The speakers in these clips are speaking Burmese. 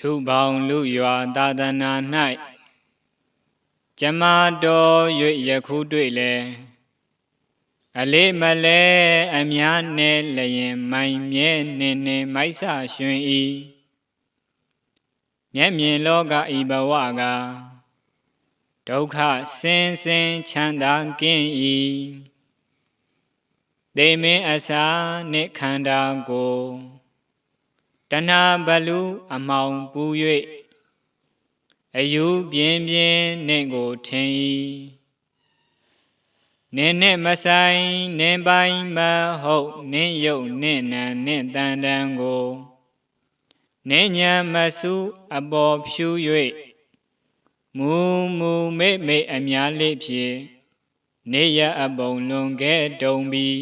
လူပေါင်းလူရွာသာသနာ၌ကျမတော်၍ယခုတွေ့လဲအလေးမလဲအများနဲ့လျင်မိုင်မြဲနေနေမိုက်ဆရွှင်ဤမျက်မြင်လောကဤဘဝကဒုက္ခဆင်းဆင်းချမ်းသာကင်းဤဒေမင်းအစာနှင့်ခန္ဓာကိုယ် တဏှာဘလူအမောင်ပူ၍အယူပြင်းပြင်းနှင့်ကိုထင်၏နင်းနဲ့မဆိုင်နင်းပိုင်းမဟုတ်နင်းယုတ်နင်းနံနင်းတန်တန်ကိုနင်းညာမစုအပေါ်ဖြူ၍မူမူမိတ်မိတ်အများလေးဖြင့်နေရအပုံလွန်ခဲ့တုံပြီး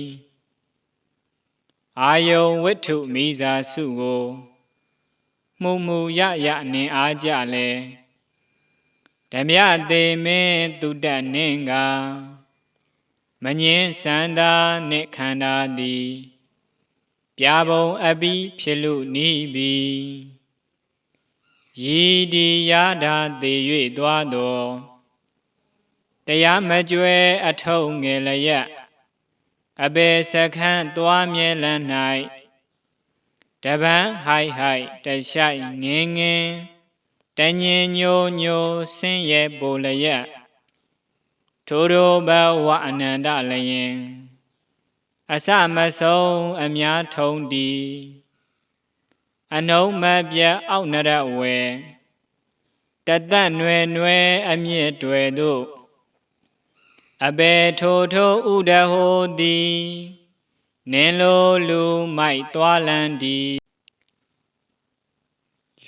အာယုံဝိထုမိစာစုကိုမှုမှုရရနင်အားကြလဲဓမြသေးမင်းတုတ္တနင်းကမငင်းစန္ဒာနှင့်ခန္ဓာသည်ပြာပုံအပိဖြစ်လို့နီးပြီရည်ဒီရတာသေး၍သွားတော်တရားမကြွယ်အထုံငယ်လျက် အဘေစခန်းသွားမြဲလန်း၌တပန်းဟိုက်ဟိုက်တရှိုက်ငင်းငင်းတညင်ညိုညိုဆင်းရဲပိုလျက်ထိုတို့ဘဝအနန္တလျင်အစမဆုံးအများထုံးဒီအနုံမပြအောက်နရဝေတသက်နွယ်နွယ်အမြင့်တွေတို့ အဘေထိုထိုဥဒဟောတိနင်းလိုလူမိုက်သွားလန်းဒီ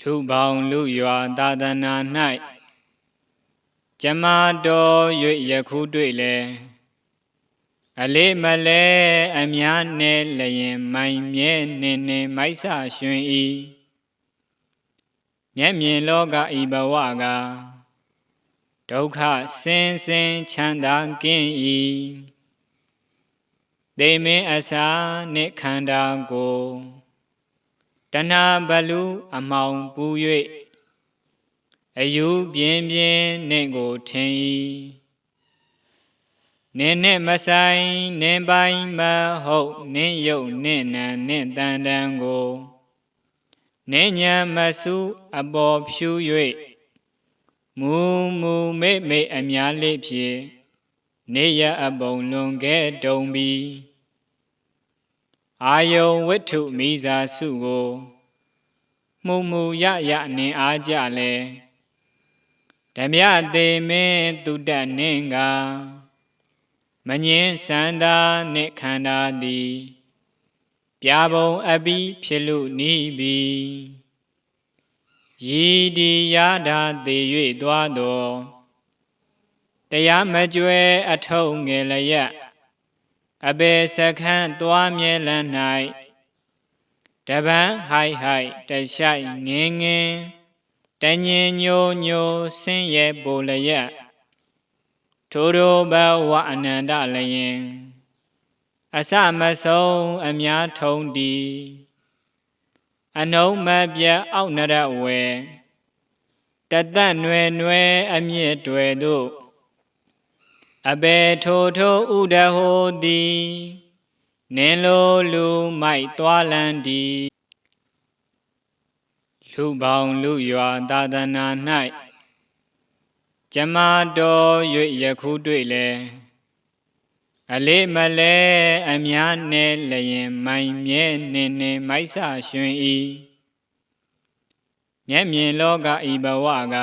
လူပေါင်းလူရွာသာသနာ၌ကျမတော်၍ယခုတွေ့လဲအလေးမလဲအများနဲ့လျင်မိုင်မြဲနေနေမိုက်ဆရွှင်ဤမျက်မြင်လောကဤဘဝက ဒုက္ခဆင်းဆင်းချမ်းသာကင်းဤဒေမင်းအစာနှင့်ခန္ဓာကိုယ်တဏှာဘလူအမောင်ပူ၍အယူပြင်းပြင်းနှင့်ကိုထင်၏နင်းနဲ့မဆိုင်နင်းပိုင်းမဟုတ်နင်းယုတ်နင်းနံနင်းတန်တန်ကိုနင်းညာမစုအပေါ်ဖြူ၍ မူမူမိတ်မိတ်အများလေးဖြင့်နေရအပုံလွန်ခဲ့တုံပြီးအာယုံဝိထုမိစာစုကိုမှုမှုရရနင်အားကြလဲဓမြသေးမင်းတုတ္တနင်းကမငင်းစန္ဒာနှင့်ခန္ဓာသည်ပြာပုံအပိဖြစ်လို့နီးပြီ ရည်ဒီရတာသေး၍သွားတော်တရားမကြွယ်အထုံငယ်လျက်အဘေစခန်းသွားမြဲလန်း၌တပန်းဟိုက်ဟိုက်တရှိုက်ငင်းငင်းတညင်ညိုညိုဆင်းရဲပိုလျက်ထိုတို့ဘဝအနန္တလျင် အစမဆုံးအများထုံးဒီ အနုံမပြအောက်နရဝေတသက်နွယ်နွယ်အမြင့်တွေတို့အဘေထိုထိုဥဒဟောတိနင်းလိုလူမိုက်သွားလန်းဒီလူပေါင်းလူရွာသာသနာ၌ကျမတော်၍ယခုတွေ့လဲ အလေးမလဲအများနဲ့လျင်မိုင်မြဲနေနေမိုက်ဆရွှင်ဤမျက်မြင်လောကဤဘဝက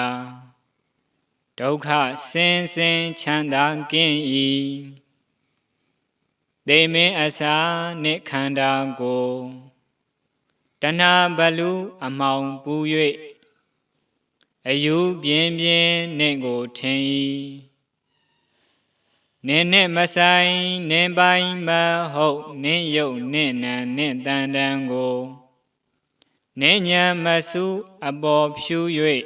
ဒုက္ခဆင်းဆင်းချမ်းသာကင်းဤဒေမင်းအစာနှင့်ခန္ဓာကိုတဏှာဘလူအမောင်ပူ၍အယူပြင်းပြင်းနှင့်ကိုထင်၏ နင်းနဲ့မဆိုင်နင်းပိုင်းမဟုတ်နင်းယုတ်နင်းနံနင်းတန်တန်ကိုနင်းညာမစုအပေါ်ဖြူ၍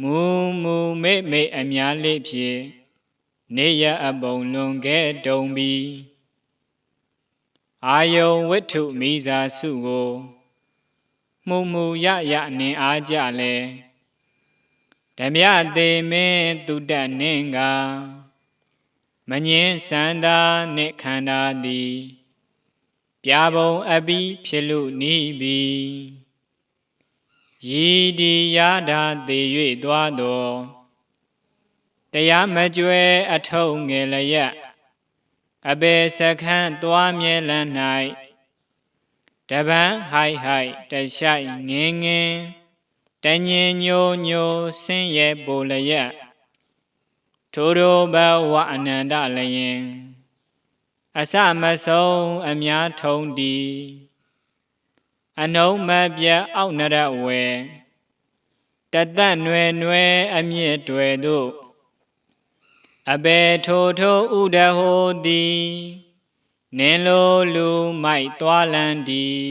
မူမူမိတ်မိတ်အများလေးဖြင့်နေရအပုံလွန်ခဲ့တုံပြီးအာယုံဝိထုမိစာစုကိုမှုမှုရရနင်အားကြလဲဓမြသေးမင်းတုတ္တနင်းက မငင်းစန္ဒာနှင့်ခန္ဓာသည်ပြာပုံအပိဖြစ်လို့နီးပြီရည်ဒီရတာသေး၍သွားတော်တရားမကြွယ်အထုံငယ်လျက်အဘေစခန်းသွားမြဲလန်း၌တပန်းဟိုက်ဟိုက်တရှိုက်ငင်းငင်းတညင်ညိုညိုဆင်းရဲပိုလျက် ထိုတို့ဘဝအနန္တလျင်အစမဆုံးအများထုံးဒီအနုံမပြတ်အောက်နရဝေတသက်နွယ်နွယ်အမြင့်တွေတို့အဘေထိုထိုဥဒဟောတိနင်းလိုလူမိုက်သွားလန်းဒီ